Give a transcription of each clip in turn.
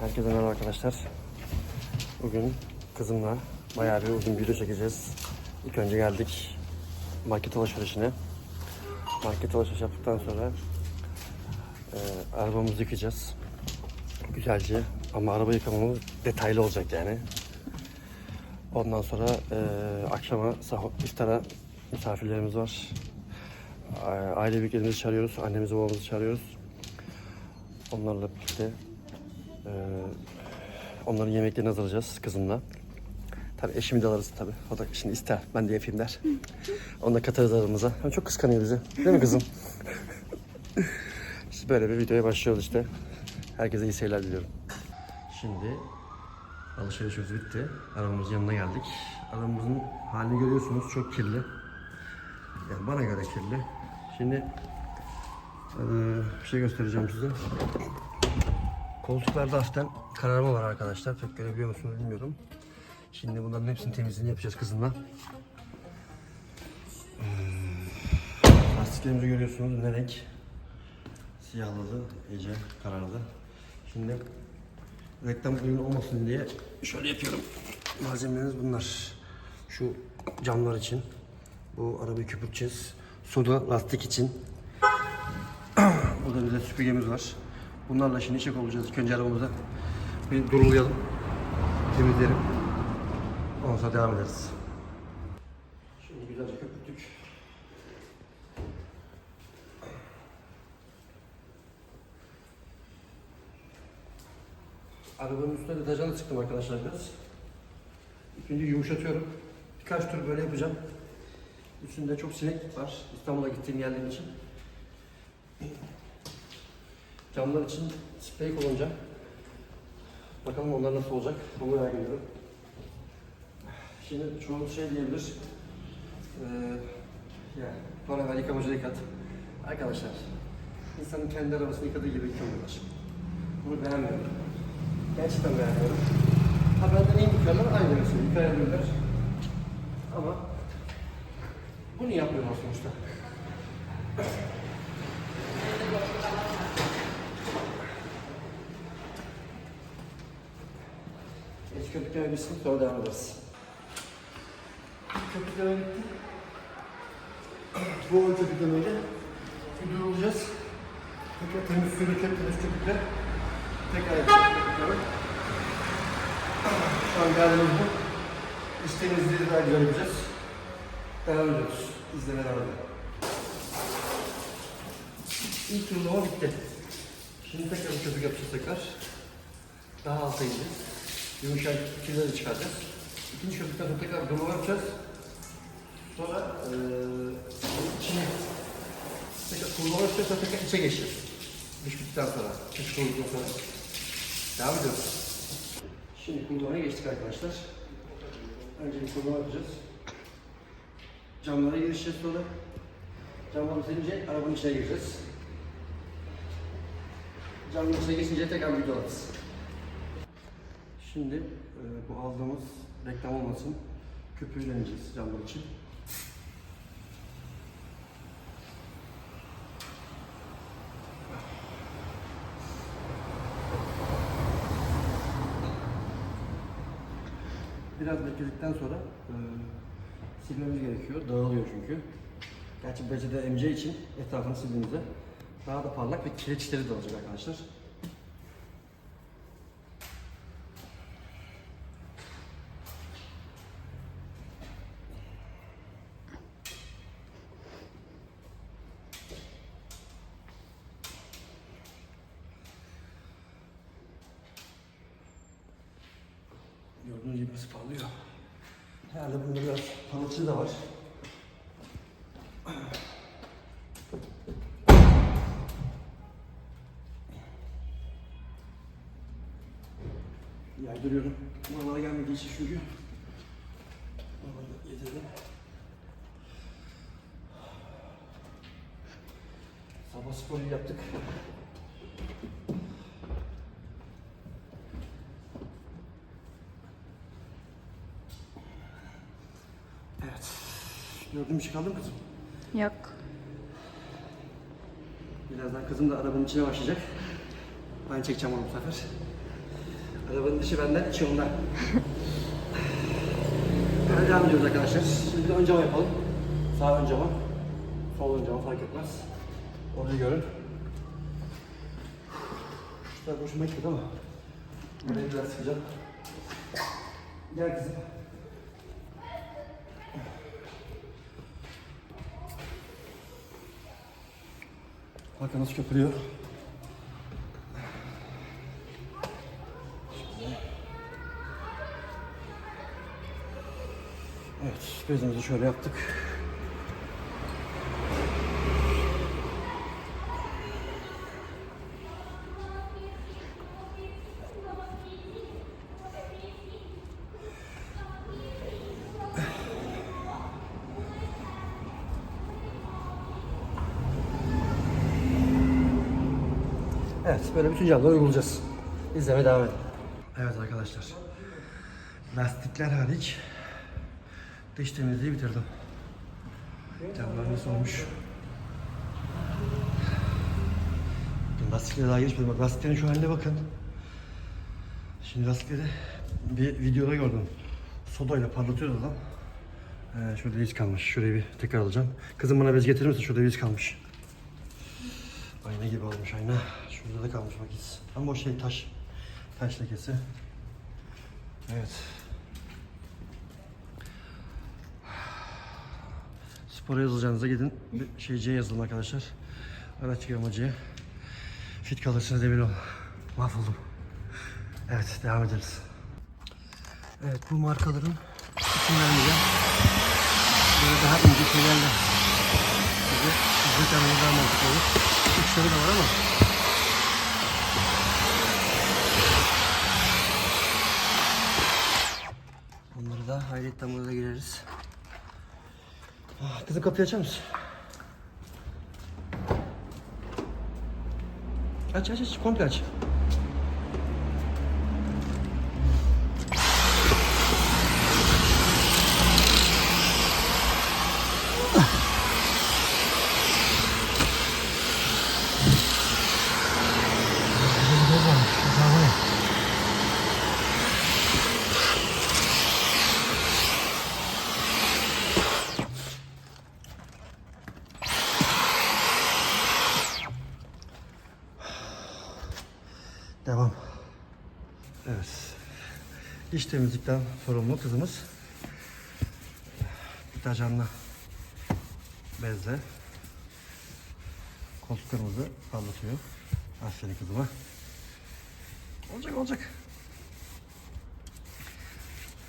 Herkese merhaba arkadaşlar. Bugün kızımla bayağı bir uzun video çekeceğiz. İlk önce geldik market alışverişine. Market alışveriş yaptıktan sonra e, arabamızı yıkayacağız. Güzelce ama araba yıkamamız detaylı olacak yani. Ondan sonra e, akşama iftara misafirlerimiz var. Aile büyüklerimizi çağırıyoruz, annemizi babamızı çağırıyoruz. Onlarla birlikte e, onların yemeklerini hazırlayacağız kızımla. Tabii eşimi de alırız tabii. O da şimdi ister. Ben de yapayım der. Onu da katarız aramıza. Ama çok kıskanıyor bizi. Değil mi kızım? işte böyle bir videoya başlıyoruz işte. Herkese iyi seyirler diliyorum. Şimdi alışverişimiz bitti. Arabamızın yanına geldik. Arabamızın halini görüyorsunuz. Çok kirli. Yani bana göre kirli. Şimdi bir şey göstereceğim size. Koltuklarda hafiften kararma var arkadaşlar. Pek görebiliyor musunuz bilmiyorum. Şimdi bunların hepsini temizliğini yapacağız kızımla. Hmm, Lastiklerimizi görüyorsunuz ne renk? Siyahladı, iyice karardı. Şimdi reklam ürünü olmasın diye şöyle yapıyorum. Malzemelerimiz bunlar. Şu camlar için. Bu arabayı köpürteceğiz. Soda lastik için. Burada bir süpürgemiz var. Bunlarla şimdi işe olacağız. İlk önce arabamıza bir durulayalım. Temizleyelim. Ondan sonra devam ederiz. Şimdi güzelce köpürttük. Arabanın üstüne deterjanla sıktım arkadaşlar biraz. Önce yumuşatıyorum. Birkaç tur böyle yapacağım. Üstünde çok sinek var. İstanbul'a gittiğim yerler için. Camlar için sprey kullanacağım. Bakalım onlar nasıl olacak. Bunu merak ediyorum. Şimdi çoğu şey diyebilir. Ee, yani para ver yıkamacı yıkat. Arkadaşlar, insanın kendi arabasını yıkadığı gibi yıkamıyorlar. Bunu beğenmiyorum. Gerçekten beğenmiyorum. Ha benden iyi yıkarlar, aynı mesela yıkayabilirler. Ama bunu yapmıyorlar sonuçta. Geç köpükleme bitsin sonra devam ederiz. Köpükleme bitti. Bu ön köpüklemeyle bir durulacağız. Tekrar temiz suyla temiz köpükle. Tekrar yapacağız köpükleme. Şu an geldiğimiz bu. İç temizliği daha güzel yapacağız. Devam ediyoruz. İzlemeye devam edelim. İlk turlama bitti. Şimdi tekrar bir köpük yapacağız tekrar. Daha alta ineceğiz. Yumuşak kirleri çıkaracağız. İkinci köpükten sonra tekrar durma yapacağız. Sonra eee içine tekrar kurulama yapacağız sonra tekrar içe geçeceğiz. Dış bittikten sonra, dış kurulduktan sonra. Devam ediyoruz. Şimdi kurulmaya geçtik arkadaşlar. Önce bir kurulama yapacağız. Camlara girişeceğiz sonra. Camları silince arabanın içine gireceğiz. Camların içine geçince tekrar video alırız. Şimdi e, bu aldığımız reklam olmasın köpüğüyle camlar için. Biraz bekledikten sonra e, silmemiz gerekiyor. Dağılıyor çünkü. Gerçi becede emce için etrafını sildiğimizde daha da parlak ve kireçleri dağılacak arkadaşlar. Gördüğünüz gibi nasıl parlıyor. Herhalde bunda biraz parıltısı da var. Yaydırıyorum. Buralara gelmediği için çünkü. Buraları yedirdim. Sabah sporu yaptık. Evet. Gördüğün bir şey kaldı mı kızım? Yok. Birazdan kızım da arabanın içine başlayacak. Ben çekeceğim onu bu sefer. Arabanın dışı benden, içi ondan. Böyle devam ediyoruz arkadaşlar. Şimdi ön cama yapalım. Sağ ön cama. Sol ön cama fark etmez. Orayı görün. Şurada boşuma gitmedi ama. Burayı biraz sıkacağım. Gel kızım. Bakın nasıl köpürüyor. Evet, bezimizi şöyle yaptık. Evet, böyle bütün camları uygulayacağız. İzlemeye devam edin. Evet arkadaşlar. Lastikler hariç dış temizliği bitirdim. Camlar nasıl olmuş? Lastiklere daha geçmedim. Bak lastiklerin şu haline bakın. Şimdi lastikleri bir videoda gördüm. Sodayla parlatıyor adam. Ee, şurada iz kalmış. Şurayı bir tekrar alacağım. Kızım bana bez getirir misin? Şurada bir iz kalmış. Ayna gibi olmuş ayna. Şurada da kalmış iz. Ama o şey taş. Taş lekesi. Evet. Spora yazılacağınıza gidin. Bir şeyciye yazılın arkadaşlar. Araç yağmacıya. Fit kalırsınız emin olun. Mahvoldum. Evet devam ederiz. Evet bu markaların isimlerini böyle daha ince şeylerle size size tanımı daha mantıklı olur. Uçları da var ama Onları da gireriz. Ah, Kızım kapıyı açar mısın? Aç aç aç komple aç. Devam. Evet. İç temizlikten sorumlu kızımız. Deterjanla bezle koltuklarımızı parlatıyor. Aferin kızıma. Olacak olacak.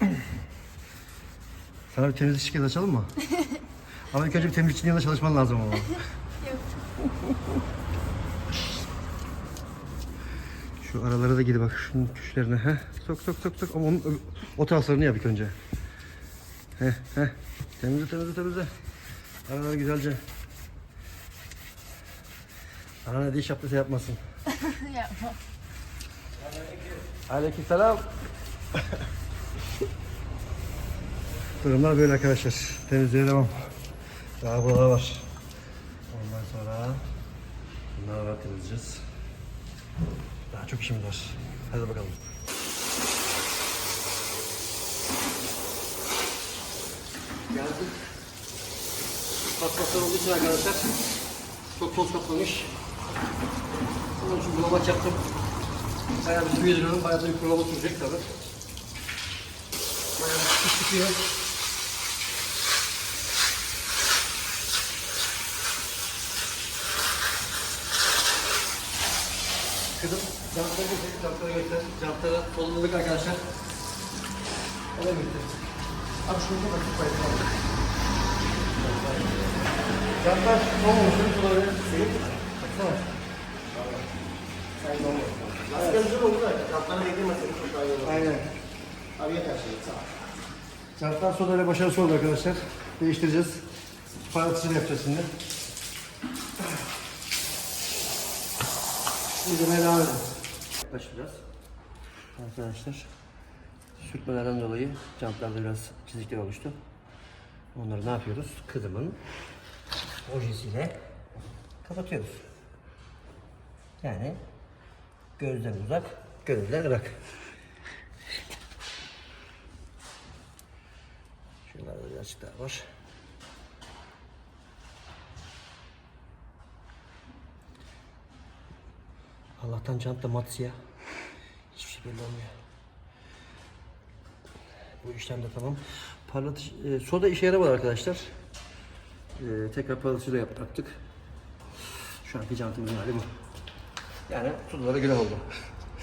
Sana bir temizlik şirketi açalım mı? ama ilk önce bir temizlikçinin yanında çalışman lazım ama. Şu aralara da gidi bak şunun tuşlarına. Heh. Sok sok sok sok. Ama onun o taraflarını yap ilk önce. Heh heh. Temizle temizle temizle. Araları güzelce. Sana ne diş yaptıysa yapmasın. Yapma. Aleykümselam. Durumlar böyle arkadaşlar. Temizliğe devam. Daha buralar var. Ondan sonra bunları temizleyeceğiz. Çok işimiz var. Hadi bakalım. Geldik. Paspaslar olduğu için arkadaşlar çok toz kaplamış. Onun için bulamaç yaptım. Bayağı bir su yediriyorum. Bayağı da bir kurulama sürecek tabii. Bayağı bir su. Kızım jantları getir, jantları göster. Jantları solunduk arkadaşlar. Ona götür. Abi şunu da bakıp. Jantlar olmamış. Şunu da böyle silip. Baksana. Lastikler oldu da kaptanı beklemesin. Çok daha iyi olur. Aynen. Abi yeter şey. Sağ ol. Jantlar sodayla başarısı oldu arkadaşlar. Değiştireceğiz. Parlatısını yapacağız şimdi. İzlemeye devam edin. Yaklaş biraz. Arkadaşlar sürtmelerden dolayı jantlarda biraz çizikler oluştu. Onları ne yapıyoruz? Kızımın ojesiyle kapatıyoruz. Yani gözden uzak, gönülden ırak. Şunlarda birazcık daha var. Allah'tan jant da mat siyah. Hiçbir şey belli olmuyor. Bu işlem de tamam. Parlatış, e, soda işe yaramadı arkadaşlar. E, tekrar parlatışıyla yap- yaptık. Şu anki jantımızın hali bu. Yani sulara göre oldu.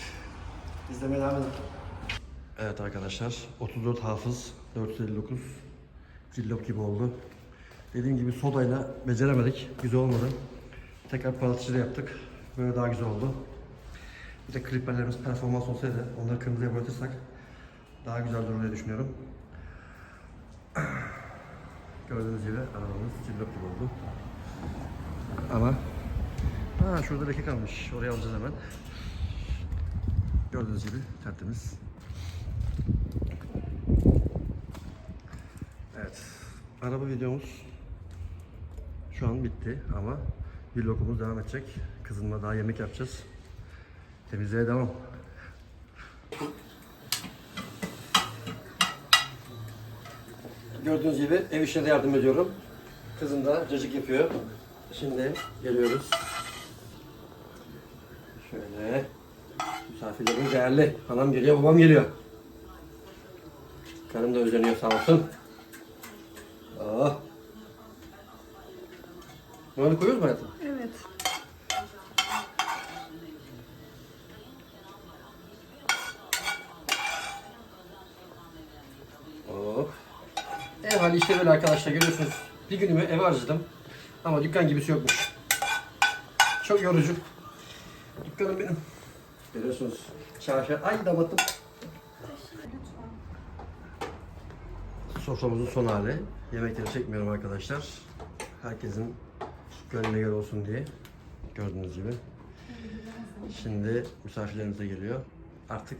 İzlemeye devam edin. Evet arkadaşlar 34 hafız 459 cillop gibi oldu. Dediğim gibi sodayla beceremedik. Güzel olmadı. Tekrar parlatıcıyla yaptık. Böyle daha güzel oldu. Bir de kliperlerimiz performans olsaydı onları kırmızıya boyatırsak daha güzel durur diye düşünüyorum. Gördüğünüz gibi arabamız cillop gibi oldu. Ama ha şurada leke kalmış. Oraya alacağız hemen. Gördüğünüz gibi tertemiz. Evet. Araba videomuz şu an bitti ama vlogumuz devam edecek. Kızımla daha yemek yapacağız. Temizliğe devam. Gördüğünüz gibi ev işine de yardım ediyorum. Kızım da cacık yapıyor. Şimdi geliyoruz. Şöyle. Misafirlerimiz değerli. Anam geliyor, babam geliyor. Karım da özleniyor sağ olsun. Oh. Böyle koyuyoruz mu hayatım? Evet. Oh. Ev hali işte böyle arkadaşlar görüyorsunuz. Bir günümü eve harcadım. Ama dükkan gibisi yokmuş. Çok yorucu. Dükkanım benim. Görüyorsunuz. Çarşı. Ay damatım. Soframızın son hali. Yemekleri çekmiyorum arkadaşlar. Herkesin gönlüne göre olsun diye. Gördüğünüz gibi. Şimdi misafirlerimiz de geliyor. Artık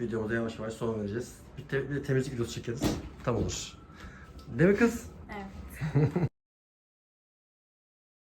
videomuza yavaş yavaş son vereceğiz. Bir, te- bir temizlik videosu çekeriz. Tam olur. Değil mi kız? Evet.